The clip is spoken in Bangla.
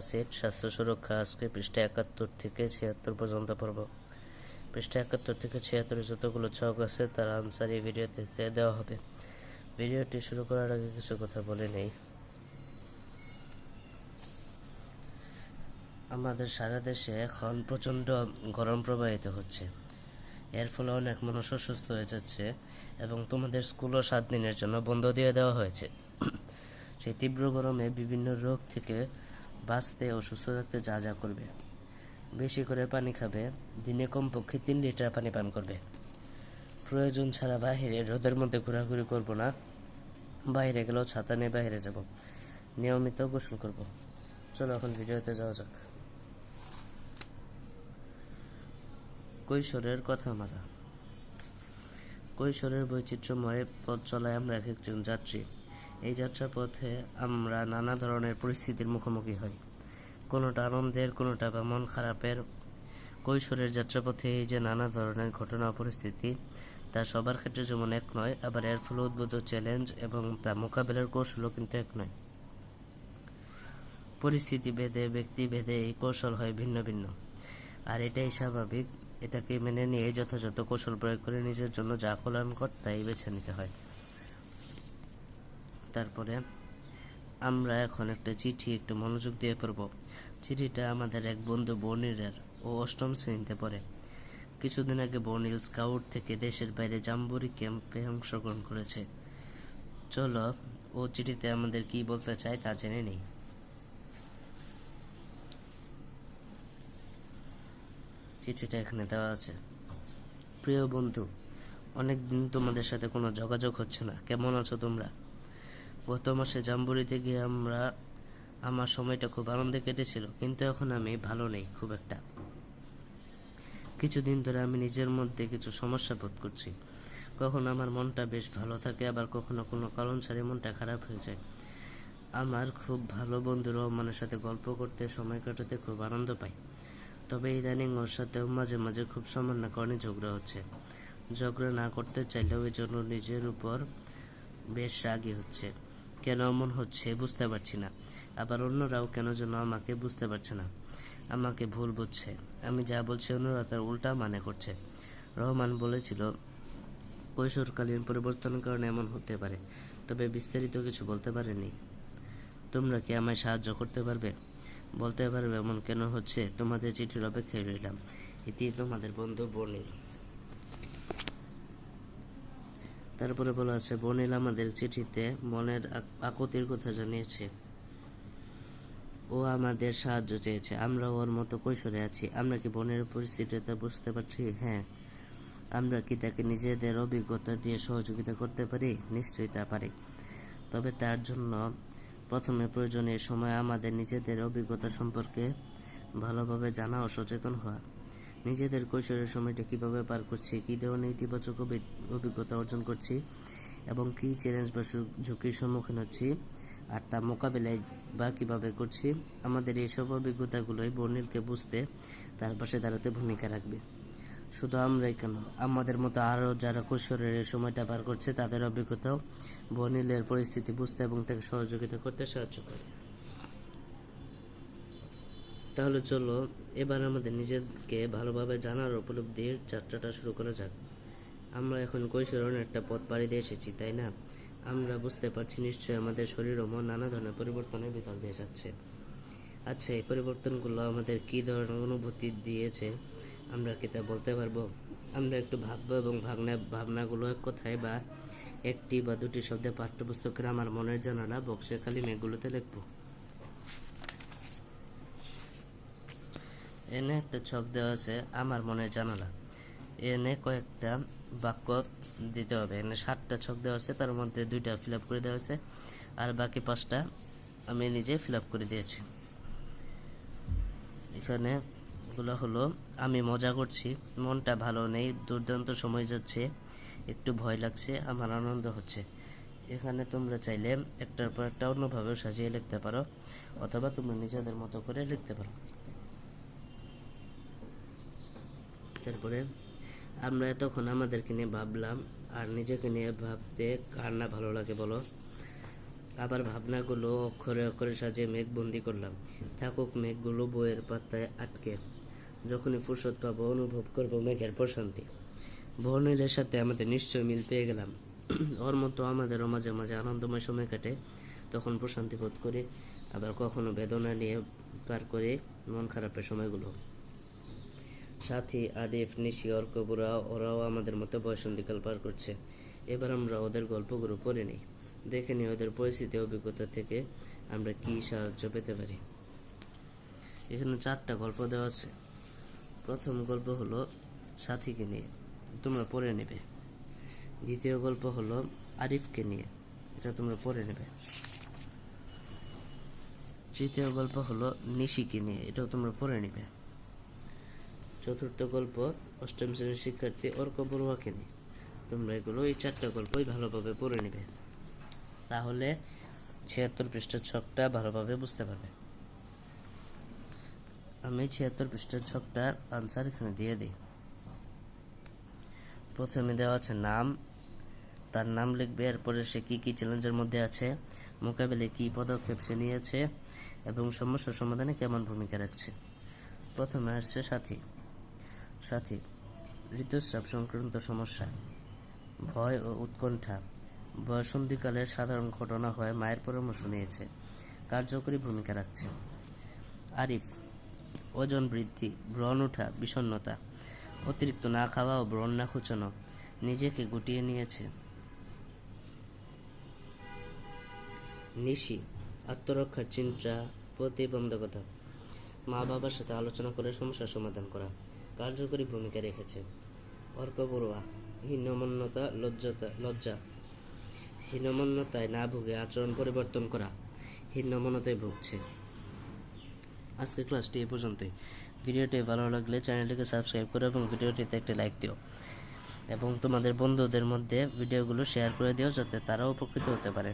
আসিড স্বাস্থ্য সুরক্ষা আজকে পৃষ্ঠা একাত্তর থেকে ছিয়াত্তর পর্যন্ত পড়ব। পৃষ্ঠা একাত্তর থেকে ছিয়াত্তরে যতগুলো ছক আছে, তার আনসার এই ভিডিওতে দেওয়া হবে। ভিডিওটি শুরু করার আগে কিছু কথা বলে নেই। আমাদের সারা দেশে এখন প্রচণ্ড গরম প্রবাহিত হচ্ছে। এর ফলে অনেক মানুষ অসুস্থ হয়ে যাচ্ছে এবং তোমাদের স্কুলও সাত দিনের জন্য বন্ধ দিয়ে দেওয়া হয়েছে। সেই তীব্র গরমে বিভিন্ন রোগ থেকে বাঁচতে ও সুস্থ থাকতে যা যা করবে। বেশি করে পানি খাবে, দিনে কমপক্ষে তিন লিটার পানি পান করবে। প্রয়োজন ছাড়া বাইরে রোদের মধ্যে ঘোরাঘুরি করব না। বাইরে গেলেও ছাতা নিয়ে বাইরে যাব। নিয়মিত গোসল করব। চলো এখন ভিডিওতে যাওয়া যাক। কৈশোরের কথা মারা। কৈশোরের বৈচিত্র্যময় পথ চলায় আমরা এক একজন যাত্রী। এই যাত্রা পথে আমরা নানা ধরনের পরিস্থিতির মুখোমুখি হই। কোনোটা আনন্দের, কোনোটা বা মন খারাপের কৈশোরের যাত্রাপথে এই যে নানা ধরনের ঘটনা পরিস্থিতি, তা সবার ক্ষেত্রে যেমন এক নয়, আবার এর ফলে উদ্ভূত চ্যালেঞ্জ এবং তা মোকাবেলার কৌশলও কিন্তু এক নয়। পরিস্থিতি ভেদে, ব্যক্তি ভেদে এই কৌশল হয় ভিন্ন ভিন্ন। আর এটাই স্বাভাবিক, এটাকে মেনে নিয়ে যথাযথ কৌশল প্রয়োগ করে নিজের জন্য যা কল্যাণকর তাই বেছে নিতে হয়। তারপরে আমরা এখন একটা চিঠি, একটু মনোযোগ দিয়ে পড়ব। চিঠিটা আমাদের এক বন্ধু বনিরের ও অষ্টম শ্রেণীতে পড়ে। কিছুদিন আগে বনিল স্কাউট থেকে দেশের বাইরে জাম্বুরি ক্যাম্পে অংশগ্রহণ করেছে। চলো, ও চিঠিতে আমাদের কি বলতে চায় তা জেনে নেই। চিঠিটা এখানে দেওয়া আছে। প্রিয় বন্ধু অনেক দিন তোমাদের সাথে কোনো যোগাযোগ হচ্ছে না। কেমন আছো তোমরা? গত মাসে জাম্বুরিতে গিয়ে আমরা, আমার সময়টা খুব আনন্দে কেটেছিল, কিন্তু এখন আমি ভালো নেই, খুব একটা। কিছুদিন ধরে আমি নিজের মধ্যে কিছু সমস্যা বোধ করছি। কখনো আমার মনটা বেশ ভালো থাকে, আবার কখনো কোনো কারণ ছাড়া মনটা খারাপ হয়ে যায়। আমার খুব ভালো বন্ধু রহমানের সাথে গল্প করতে, সময় কাটাতে খুব আনন্দ পাই। তবে ইদানিং ওর সাথেও মাঝে মাঝে খুব সামান্য কারণে ঝগড়া হচ্ছে। ঝগড়া না করতে চাইলেও এই জন্য নিজের উপর বেশ রাগী হচ্ছে। কেন এমন হচ্ছে বুঝতে পারছি না। আবার অন্যরাও কেন যেন আমাকে বুঝতে পারছে না। আমাকে ভুল বুঝছে। আমি যা বলছি অন্যরা তার উল্টা মানে করছে। রহমান বলেছিল, কৈশোরকালীন পরিবর্তনের কারণে এমন হতে পারে, তবে বিস্তারিত কিছু বলতে পারেনি তোমরা কি আমায় সাহায্য করতে পারবে? বলতে পারবে এমন কেন হচ্ছে? তোমাদের চিঠির অপেক্ষায় রইলাম। এটি তোমাদের বন্ধু বনিল তারপরে বলা আছে বনিল আমাদের চিঠিতে আক- আকুতির কথা জানিয়েছে। ও আমাদের সাহায্য চেয়েছে। আমরা ওর মতো কৈশোরে আছি। আমরা কি বনের পরিস্থিতিটা বুঝতে পারছি? হ্যাঁ। আমরা কি তাকে নিজেদের অভিজ্ঞতা দিয়ে সহযোগিতা করতে পারি? নিশ্চয়ই তা পারি। তবে তার জন্য প্রথমে প্রয়োজনীয় সময় আমাদের নিজেদের অভিজ্ঞতা সম্পর্কে ভালোভাবে জানা ও সচেতন হওয়া। নিজেদের কৈশোরের সময়টা কীভাবে পার করছি, কী ধরনের ইতিবাচক অভি- অভিজ্ঞতা অর্জন করছি এবং কী চ্যালেঞ্জ বা ঝুঁকির সম্মুখীন হচ্ছি আর তা মোকাবেলায় বা কীভাবে করছি, আমাদের এইসব অভিজ্ঞতাগুলোই বর্ণিলকে বুঝতে তার পাশে দাঁড়াতে ভূমিকা রাখবে। শুধু আমরাই কেন, আমাদের মতো আরও যারা কৈশোরের সময়টা পার করছে, তাদের অভিজ্ঞতাও বর্ণিলের পরিস্থিতি বুঝতে এবং তাকে সহযোগিতা করতে সাহায্য করে। তাহলে চলো, এবার আমাদের নিজেকে ভালোভাবে জানার উপলব্ধির যাত্রাটা শুরু করা যাক। আমরা এখন কৈশোরণ একটা পথ পাড়ি দিয়ে এসেছি, তাই না? আমরা বুঝতে পারছি নিশ্চয়ই আমাদের শরীর ও মন নানা ধরনের পরিবর্তনের ভিতর দিয়ে যাচ্ছে। আচ্ছা এই পরিবর্তনগুলো আমাদের কি ধরনের অনুভূতি দিয়েছে? আমরা কি তা বলতে পারব? আমরা একটু ভাববো এবং ভাবনা, ভাবনাগুলো এক কথায় বা একটি বা দুটি শব্দে পাঠ্যপুস্তকের আমার মনের জানালা বক্সে খালি মেঘগুলোতে লিখব। এনে একটা ছক দেওয়া আছে আমার মনের জানালা। এনে কয়েকটা বাক্য দিতে হবে। এনে সাতটা ছক দেওয়া আছে, তার মধ্যে দুইটা ফিল করে দেওয়া আছে, আর বাকি পাঁচটা আমি নিজে ফিল করে দিয়েছি। এখানে গুলো হলো, আমি মজা করছি, মনটা ভালো নেই, দুর্দান্ত সময় যাচ্ছে, একটু ভয় লাগছে, আমার আনন্দ হচ্ছে। এখানে তোমরা চাইলে একটার পর একটা অন্যভাবেও সাজিয়ে লিখতে পারো, অথবা তোমরা নিজেদের মতো করে লিখতে পারো। তারপরে আমরা এতক্ষণ আমাদেরকে নিয়ে ভাবলাম আর নিজেকে নিয়ে ভাবতে কার না ভালো লাগে বলো? আবার ভাবনাগুলো অক্ষরে অক্ষরে সাজিয়ে মেঘবন্দি করলাম। থাকুক মেঘগুলো বইয়ের পাতায় আটকে। যখনই ফুরসত পাবো, অনুভব করব মেঘের প্রশান্তি। বর্ণিলের সাথে আমাদের নিশ্চয় মিল পেয়ে গেলাম। ওর মতো আমাদেরও মাঝে মাঝে আনন্দময় সময় কাটে। তখন প্রশান্তি বোধ করি, আবার কখনো বেদনা নিয়ে পার করে মন খারাপের সময়গুলো। সাথী আরিফ নিশি অর্কবুরা ওরাও আমাদের মতো বয়সন্ধিকাল পার করছে। এবার আমরা ওদের গল্পগুলো পড়ে নিই। দেখে নিই ওদের পরিস্থিতি, অভিজ্ঞতা থেকে আমরা কি সাহায্য পেতে পারি। এখানে চারটা গল্প দেওয়া আছে। প্রথম গল্প হলো সাথীকে নিয়ে। তোমরা পড়ে নেবে। দ্বিতীয় গল্প হলো আরিফকে নিয়ে। এটা তোমরা পড়ে নেবে। তৃতীয় গল্প হলো নিশিকে নিয়ে। এটাও তোমরা পড়ে নেবে। চতুর্থ গল্প, অষ্টম শ্রেণির শিক্ষার্থী অর্ক বড়ুয়াকে নিয়ে। তোমরা এগুলো এই চারটা গল্পই ভালোভাবে পড়ে নেবে। তাহলে ছিয়াত্তর পৃষ্ঠার ছকটা ভালোভাবে বুঝতে পারবে। আমি ছিয়াত্তর পৃষ্ঠার ছকটার আনসার এখানে দিয়ে দিই। প্রথমে দেওয়া আছে নাম, তার নাম লিখবে, এরপরে সে কি কি চ্যালেঞ্জের মধ্যে আছে, মোকাবেলায় কি পদক্ষেপ সে নিয়েছে, এবং সমস্যা সমাধানে কেমন ভূমিকা রাখছে। প্রথমে আসছে সাথী। সাথী ঋতুস্রাব সংক্রান্ত সমস্যা, ভয় ও উৎকণ্ঠা বয়সন্ধিকালের সাধারণ ঘটনা হয় মায়ের পরামর্শ নিয়েছে, কার্যকরী ভূমিকা রাখছে। আরিফ, ওজন বৃদ্ধি, ব্রণ ওঠা, বিষণ্ণতা, অতিরিক্ত না খাওয়া ও ব্রণ না খুচানো নিজেকে গুটিয়ে নিয়েছে। নিশি, আত্মরক্ষার চিন্তা, প্রতিবন্ধকতা মা বাবার সাথে আলোচনা করে সমস্যার সমাধান করা কার্যকরী ভূমিকা রেখেছে। অর্ক বড়ুয়া হীনমন্যতা, লজ্জতা, লজ্জা। হীনমন্যতায় না ভুগে আচরণ পরিবর্তন করা হীনমন্যতায় ভুগছে। আজকের ক্লাসটি এই পর্যন্তই। ভিডিওটি ভালো লাগলে চ্যানেলটিকে সাবস্ক্রাইব করো এবং ভিডিওটিতে একটি লাইক দিও। এবং তোমাদের বন্ধুদের মধ্যে ভিডিওগুলো শেয়ার করে দিও যাতে তারাও উপকৃত হতে পারে।